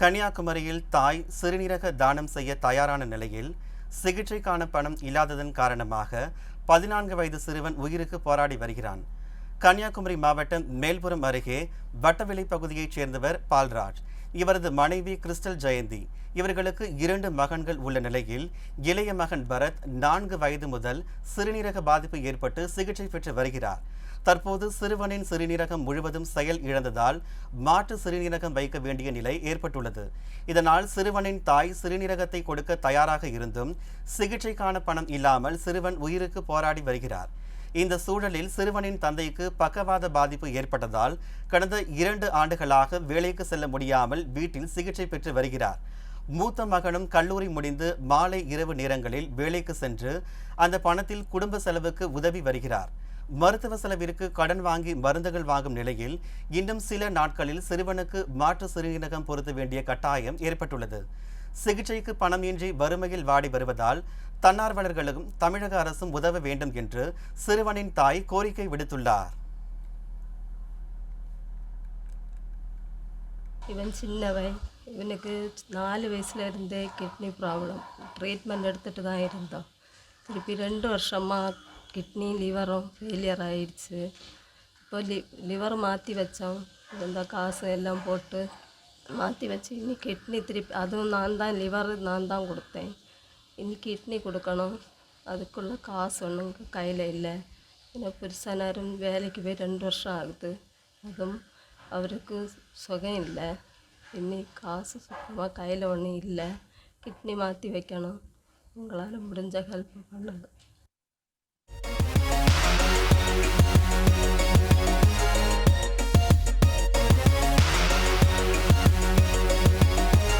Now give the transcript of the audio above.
கன்னியாகுமரியில் தாய் சிறுநீரக தானம் செய்ய தயாரான நிலையில் சிகிச்சைக்கான பணம் இல்லாததன் காரணமாக பதினான்கு வயது சிறுவன் உயிருக்கு போராடி வருகிறான். கன்னியாகுமரி மாவட்டம் மேல்புறம் அருகே வட்டவிளை பகுதியைச் சேர்ந்தவர் பால்ராஜ். இவரது மனைவி கிறிஸ்டல் ஜெயந்தி. இவர்களுக்கு இரண்டு மகன்கள் உள்ள நிலையில் இளைய மகன் பரத் நான்கு வயது முதல் சிறுநீரக பாதிப்பு ஏற்பட்டு சிகிச்சை பெற்று வருகிறார். தற்போது சிறுவனின் சிறுநீரகம் முழுவதும் செயல் இழந்ததால் மாற்று சிறுநீரகம் வைக்க வேண்டிய நிலை ஏற்பட்டுள்ளது. இதனால் சிறுவனின் தாய் சிறுநீரகத்தை கொடுக்க தயாராக இருந்தும் சிகிச்சைக்கான பணம் இல்லாமல் சிறுவன் உயிருக்கு போராடி வருகிறார். இந்த சூழலில் சிறுவனின் தந்தைக்கு பக்கவாத பாதிப்பு ஏற்பட்டதால் கடந்த இரண்டு ஆண்டுகளாக வேலைக்கு செல்ல முடியாமல் வீட்டில் சிகிச்சை பெற்று வருகிறார். மூத்த மகனும் கல்லூரி முடிந்து மாலை இரவு நேரங்களில் வேலைக்கு சென்று அந்த பணத்தில் குடும்ப செலவுக்கு உதவி வருகிறார். மருத்துவ செலவிற்கு கடன் வாங்கி மருந்துகள் வாங்கும் நிலையில் இன்னும் சில நாட்களில் சிறுவனுக்கு மாற்று சிறுநீரகம் பொருத்த வேண்டிய கட்டாயம் ஏற்பட்டுள்ளது. சிகிச்சைக்கு பணமின்றி வறுமையில் வாடி வருவதால் தன்னார்வலர்களும் தமிழக அரசும் உதவ வேண்டும் என்று சிறுவனின் தாய் கோரிக்கை விடுத்துள்ளார். இவன் சின்னவன். இவனுக்கு நாலு வயசுல இருந்தே கிட்னி ப்ராப்ளம் ட்ரீட்மெண்ட் எடுத்துகிட்டு தான் இருந்தோம் திருப்பி ரெண்டு வருஷமாக கிட்னி லிவரும் ஃபெயிலியர் ஆயிடுச்சு. இப்போ லி லிவர் மாற்றி வச்சோம் இந்த காசு எல்லாம் போட்டு மாற்றி வச்சு இன்னி கிட்னி திருப்பி அதுவும் நான் தான் லிவர் நான் தான் கொடுத்தேன். இனி கிட்னி கொடுக்கணும். அதுக்குள்ளே காசு ஒன்றும் கையில் இல்லை. எனக்கு புருஷனாரும் வேலைக்கு போய் ரெண்டு வருஷம் ஆகுது. அதுவும் அவருக்கு சுகம் இல்லை. இனி காசு சுத்தமாக கையில் ஒன்றும் இல்லை. கிட்னி மாற்றி வைக்கணும். உங்களால் முடிஞ்ச ஹெல்ப் பண்ணுங்கள்